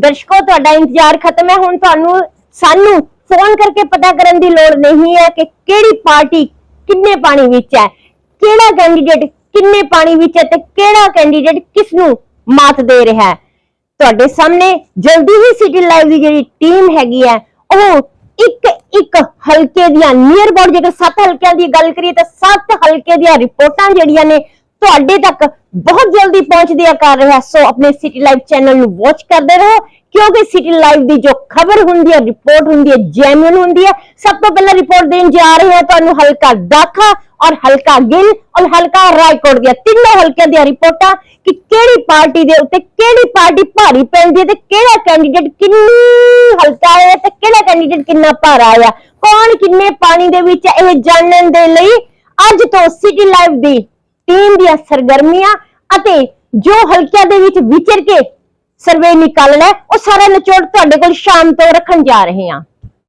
ਦਰਸ਼ਕੋ, ਤੁਹਾਡਾ ਇੰਤਜ਼ਾਰ ਖਤਮ ਹੈ। ਹੁਣ ਤੁਹਾਨੂੰ, ਸਾਨੂੰ ਫੋਨ ਕਰਕੇ ਪਤਾ ਕਰਨ ਦੀ ਲੋੜ ਨਹੀਂ ਹੈ ਕਿ ਕਿਹੜੀ ਪਾਰਟੀ ਕਿੰਨੇ ਪਾਣੀ ਵਿੱਚ ਹੈ, ਕਿਹੜਾ ਕੈਂਡੀਡੇਟ ਕਿੰਨੇ ਪਾਣੀ ਵਿੱਚ ਹੈ ਤੇ ਕਿਹੜਾ ਕੈਂਡੀਡੇਟ ਕਿਸ ਨੂੰ ਮਾਤ ਦੇ ਰਿਹਾ ਹੈ। ਤੁਹਾਡੇ ਸਾਹਮਣੇ ਜਲਦੀ ਹੀ ਸਿਟੀ ਲਾਈਵ ਦੀ ਜਿਹੜੀ ਟੀਮ ਹੈਗੀ ਹੈ, ਉਹ ਇੱਕ ਇੱਕ ਹਲਕੇ ਦੀਆਂ ਨੀਅਰ ਅਬਾਊਟ ਜੇਕਰ ਸੱਤ ਹਲਕਿਆਂ ਦੀ ਗੱਲ ਕਰੀਏ ਤਾਂ ਸੱਤ ਹਲਕੇ ਦੀਆਂ ਰਿਪੋਰਟਾਂ ਜਿਹੜੀਆਂ ਨੇ ਤੁਹਾਡੇ ਤੱਕ ਬਹੁਤ ਜਲਦੀ ਪਹੁੰਚਦੀਆਂ ਕਰ ਰਿਹਾ। ਸੋ ਆਪਣੇ ਸਿਟੀ ਲਾਈਵ ਚੈਨਲ ਨੂੰ ਵਾਚ ਕਰਦੇ ਰਹੋ ਕਿਉਂਕਿ ਸਿਟੀ ਲਾਈਵ ਦੀ ਜੋ ਖਬਰ ਹੁੰਦੀ ਹੈ ਰਿਪੋਰਟ ਹੁੰਦੀ ਹੈ ਜੈਨੂਇਨ ਹੁੰਦੀ ਹੈ ਸਭ ਤੋਂ ਪਹਿਲਾਂ ਰਿਪੋਰਟ ਦੇਣ ਜਾ ਰਹੇ ਹਾਂ ਤੁਹਾਨੂੰ ਹਲਕਾ ਦਾਖਾ ਔਰ ਹਲਕਾ ਗਿੱਲ ਔਰ ਹਲਕਾ ਰਾਏਕੋਟ ਦੀਆਂ ਤਿੰਨੋਂ ਹਲਕਿਆਂ ਦੀਆਂ ਰਿਪੋਰਟਾਂ ਕਿ ਕਿਹੜੀ ਪਾਰਟੀ ਦੇ ਉੱਤੇ ਕਿਹੜੀ ਪਾਰਟੀ ਭਾਰੀ ਪੈਂਦੀ ਹੈ ਤੇ ਕਿਹੜਾ ਕੈਂਡੀਡੇਟ ਕਿੰਨੀ ਹਲਕਾ ਹੈ ਤੇ ਕਿਹੜਾ ਕੈਂਡੀਡੇਟ ਕਿੰਨਾ ਭਾਰਾ ਆ ਕੌਣ ਕਿੰਨੇ ਪਾਣੀ ਦੇ ਵਿੱਚ ਹੈ, ਇਹ ਜਾਣਨ ਦੇ ਲਈ ਅੱਜ ਤੋਂ ਸਿਟੀ ਲਾਈਵ ਦੀ ਟੀਮ ਦੀਆਂ ਸਰਗਰਮੀਆਂ ਅਤੇ ਜੋ ਹਲਕਿਆਂ ਦੇ ਵਿੱਚ ਵਿਚਰ ਕੇ ਸਰਵੇ ਨਿਕਾਲਣਾ ਉਹ ਸਾਰਾ ਨਿਚੋੜ ਤੁਹਾਡੇ ਕੋਲ ਸ਼ਾਮ ਤੋਂ ਰੱਖਣ ਜਾ ਰਹੇ ਹਾਂ।